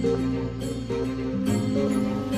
Thank you.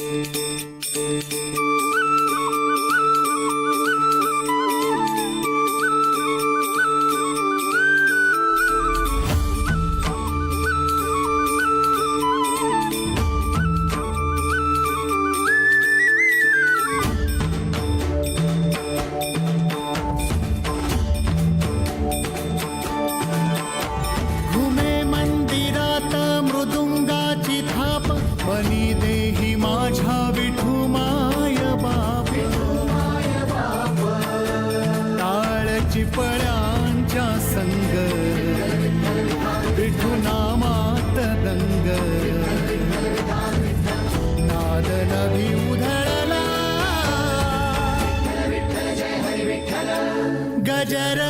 Música da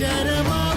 जरमा